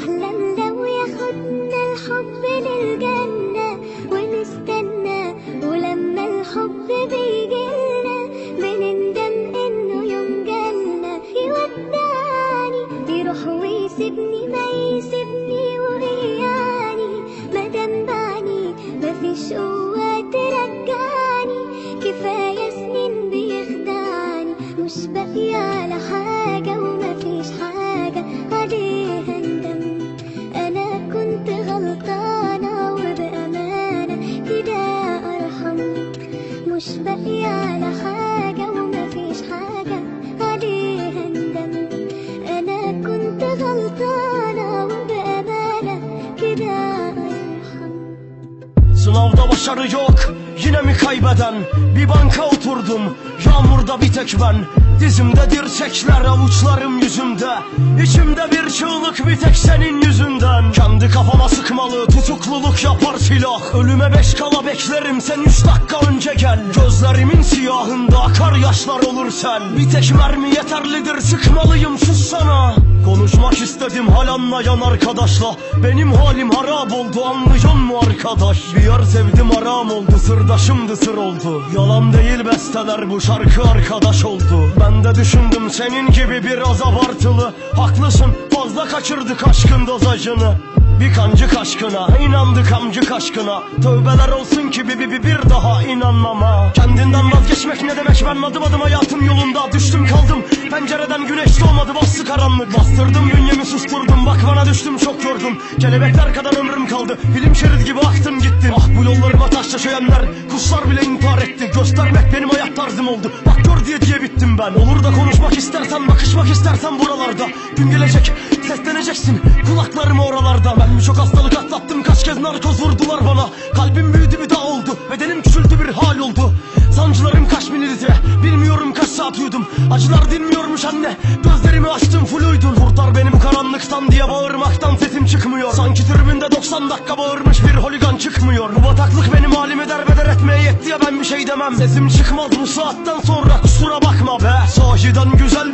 أحلام لو ياخدنا الحب للجنة ونستنى ولما الحب بيجي لنا بنندم إنه يوم جالنا يودعني يروح ويسيبني ما يسيبني ويعني ما دام تنبعني مفيش قوة ترجعني كفاية سنين بيخدعني مش باقية على حاجة ومفيش حاجة. هدي مش باقي على حاجة ومفيش حاجة عليها ندم أنا كنت غلطانة وبأمانة كده arşarı yok Yine mi kaybeden bir banka oturdum Yağmurda bir tek ben. Dizimde dirsekler avuçlarım yüzümde. İçimde bir çığlık bir tek senin yüzünden. Kendi kafama sıkmalı tutukluluk yapar silah. Ölüme beş kala beklerim sen üç dakika önce gel. Gözlerimin siyahında akar yaşlar olur sel Bir tek mermi yeterlidir sıkmalıyım sussana Konuşmak istedim hal anlayan arkadaşla. Benim halim harap oldu anlıyor mu arkadaş? Bir yer sevdim aram oldu sırdaşımdı sır oldu. Yalan değil besteler bu şarkı arkadaş oldu. Ben de düşündüm senin gibi biraz abartılı. Haklısın fazla kaçırdık aşkın dozajını bir kancık aşkına inandık amcık aşkına. Tövbeler olsun ki bir, bir, bir, bir daha inanmama. Kendinden vazgeçmek ne demek? Ben adım adım hayatım yolunda Düştüm kaldım. Pencereden güneş doğmadı bastı karanlık. Bastırdım bünyemi susturdum. Bak bana düştüm çok gördüm Kelebekler kadar ömrüm kaldı. Film şerit gibi aktım gittim. Ah bu yollarıma taş taşıyanlar kuşlar bile intihar etti. Göstermek benim hayat tarzım oldu. Bak gör diye diye bittim ben. Olur da konuşmak istersen bakışmak istersen buralarda. Gün gelecek sesleneceksin. Kulaklarım oralarda. Ben birçok hastalık atlattım. Kaç kez narkoz vurdular bana. Kalbim büyüdü bir dağ oldu. Bedenim küçüldü bir hal oldu. Sancılarım kaç mililitre bilmiyorum kaç saat uyudum. Acılar dinmiyormuş anne. Gözlerimi açtım full uydun Kurtar beni bu karanlıktan diye bağırmaktan sesim çıkmıyor. Sanki tribünde 90 dakika bağırmış bir holigan çıkmıyor. Bu bataklık benim halimi derbeder etmeye yetti ya ben bir şey demem. Sesim çıkmaz bu saatten sonra kusura bakma be. Sahiden güzel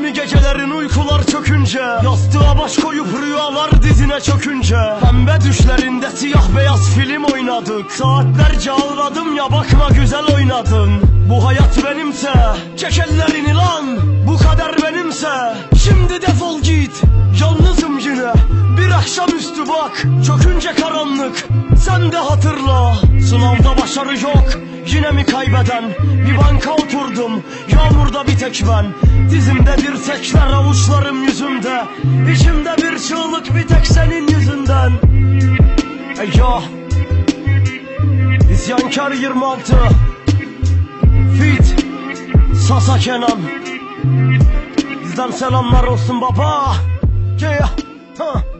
Baş koyup rüyalar dizine çökünce Pembe düşlerinde siyah beyaz film oynadık. Saatlerce ağladım ya bakma güzel oynadın Bu hayat benimse çek ellerini lan. Bu kader benimse şimdi defol git. Yalnızım yine bir akşamüstü bak. Çökünce karanlık sen de hatırla. Sınavda başarı yok yine mi kaybeden Bir banka oturdum yağmurda bir tek ben. Dizimde dirsekler avuçlarım yüzümde. İçimde bir çığlık bir tek senin yüzünden. Eyvah İsyankar 26 Fit. Sasa Kenan. Bizden selamlar olsun baba. Yeah. Ha.